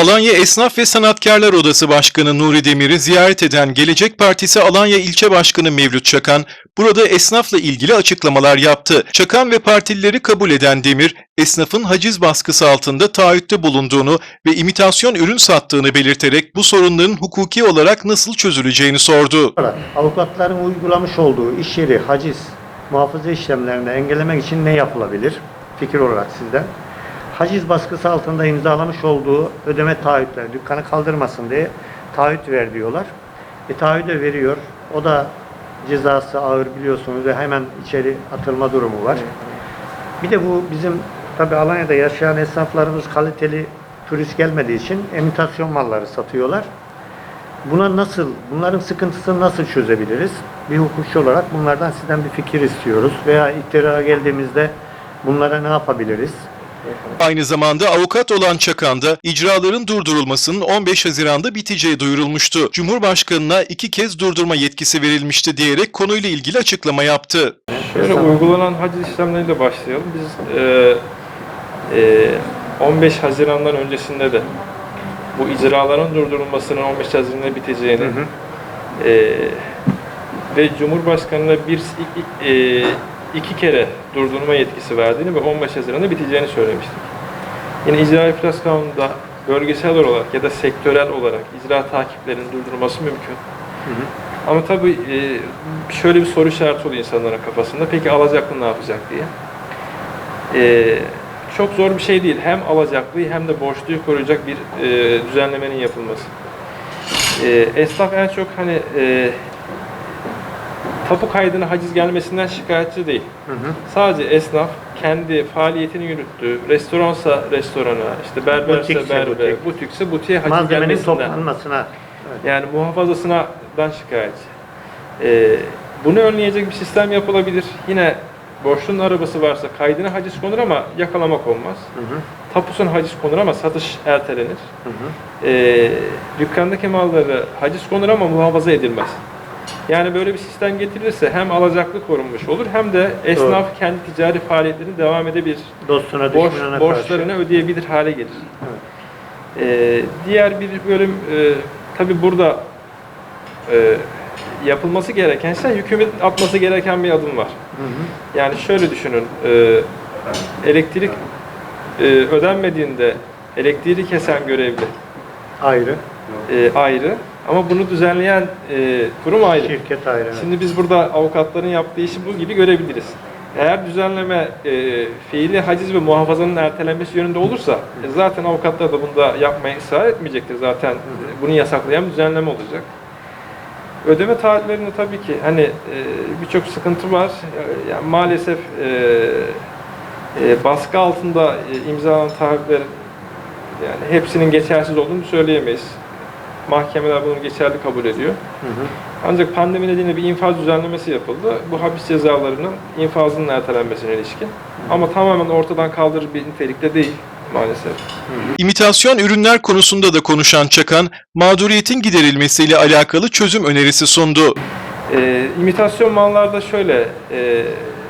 Alanya Esnaf ve Sanatkarlar Odası Başkanı Nuri Demir'i ziyaret eden Gelecek Partisi Alanya İlçe Başkanı Mevlüt Çakan, burada esnafla ilgili açıklamalar yaptı. Çakan ve partilileri kabul eden Demir, esnafın haciz baskısı altında taahhütte bulunduğunu ve imitasyon ürün sattığını belirterek bu sorunların hukuki olarak nasıl çözüleceğini sordu. avukatların uygulamış olduğu iş yeri haciz muhafaza işlemlerini engellemek için ne yapılabilir? Fikir olarak sizden. Haciz baskısı altında imzalamış olduğu ödeme taahhütleri dükkanı kaldırmasın diye taahhüt ver diyorlar. E taahhüt de veriyor. O da cezası ağır biliyorsunuz ve hemen içeri atılma durumu var. Bir de bu bizim tabi Alanya'da yaşayan esnaflarımız kaliteli turist gelmediği için imitasyon malları satıyorlar. Buna nasıl, bunların sıkıntısını nasıl çözebiliriz? Bir hukukçu olarak bunlardan sizden bir fikir istiyoruz. Veya iktidara geldiğimizde bunlara ne yapabiliriz? Aynı zamanda avukat olan Çakan da icraların durdurulmasının 15 Haziran'da biteceği duyurulmuştu. Cumhurbaşkanına iki kez durdurma yetkisi verilmişti diyerek konuyla ilgili açıklama yaptı. Şöyle uygulanan haciz işlemleriyle başlayalım. Biz e, e, 15 Haziran'dan öncesinde de bu icraların durdurulmasının 15 Haziran'da biteceğini e, ve Cumhurbaşkanı'na bir e, iki kere durdurma yetkisi verdiğini ve 15 Haziran'da biteceğini söylemiştik. Yine icra iflas kanununda bölgesel olarak ya da sektörel olarak icra takiplerinin durdurulması mümkün. Ama tabii e, şöyle bir soru işareti oluyor insanların kafasında. Peki alacaklı ne yapacak diye. E, çok zor bir şey değil. Hem alacaklıyı hem de borçluyu koruyacak bir e, düzenlemenin yapılması. E, esnaf en çok hani e, tapu kaydına haciz gelmesinden şikayetçi değil. Sadece esnaf kendi faaliyetini yürüttüğü, restoransa restorana, işte berberse Butikse berber, butik. butikse butiğe haciz Malzemenin gelmesinden. toplanmasına. Yani muhafazasından şikayetçi. Ee, bunu önleyecek bir sistem yapılabilir. Yine borçlunun arabası varsa kaydına haciz konur ama yakalamak olmaz. Hı hı, Tapusuna haciz konur ama satış ertelenir. hı hı. Ee, dükkandaki malları haciz konur ama muhafaza edilmez. Yani böyle bir sistem getirilirse hem alacaklı korunmuş olur hem de esnaf kendi ticari faaliyetlerini devam edebilir. Dostuna Borç, borçlarını karşı. ödeyebilir hale gelir. Ee, diğer bir bölüm e, tabi burada e, yapılması gereken şey hükümetin atması gereken bir adım var. Hı hı. Yani şöyle düşünün, e, elektrik e, ödenmediğinde elektriği kesen görevli Ayrı. e, ayrı ama bunu düzenleyen e, kurum ayrı. Şirket ayrı. evet. Şimdi biz burada avukatların yaptığı işi bu gibi görebiliriz. Eğer düzenleme e, fiili haciz ve muhafazanın ertelenmesi yönünde olursa e, zaten avukatlar da bunda yapmaya ısrar etmeyecektir. Zaten e, bunu yasaklayan düzenleme olacak. Ödeme taahhütlerinde tabii ki hani e, birçok sıkıntı var. E, Yani maalesef e, e, baskı altında e, imzalanan taahhütlerin yani hepsinin geçersiz olduğunu söyleyemeyiz. Mahkemeler bunu geçerli kabul ediyor. Hı hı. Ancak pandemi nedeniyle bir infaz düzenlemesi yapıldı. Bu hapis cezalarının infazının ertelenmesine ilişkin. Ama tamamen ortadan kaldırır bir nitelikte değil maalesef. İmitasyon ürünler konusunda da konuşan Çakan, mağduriyetin giderilmesiyle alakalı çözüm önerisi sundu. Ee, imitasyon mallarda şöyle, e,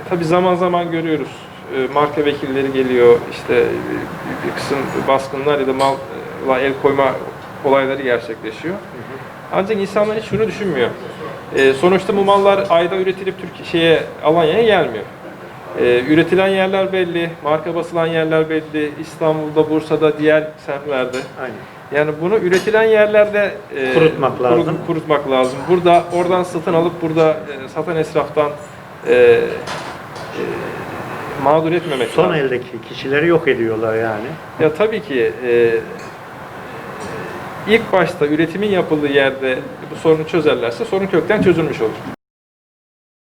tabi zaman zaman görüyoruz. E, marka vekilleri geliyor, işte e, bir kısım baskınlar ya da malla el koyma olayları gerçekleşiyor. Ancak insanlar hiç şunu düşünmüyor. E, sonuçta bu mallar ayda üretilip Türkiye şeye Alanya'ya gelmiyor. E, üretilen yerler belli, marka basılan yerler belli. İstanbul'da, Bursa'da, diğer semtlerde. Aynen. Yani bunu üretilen yerlerde e, Kurutmak kuru- lazım. kurutmak lazım. Burada oradan satın alıp burada e, satan esnaftan e, e, mağdur etmemek Son lazım. eldeki kişileri yok ediyorlar yani. Ya tabii ki e, ilk başta üretimin yapıldığı yerde bu sorunu çözerlerse sorun kökten çözülmüş olur.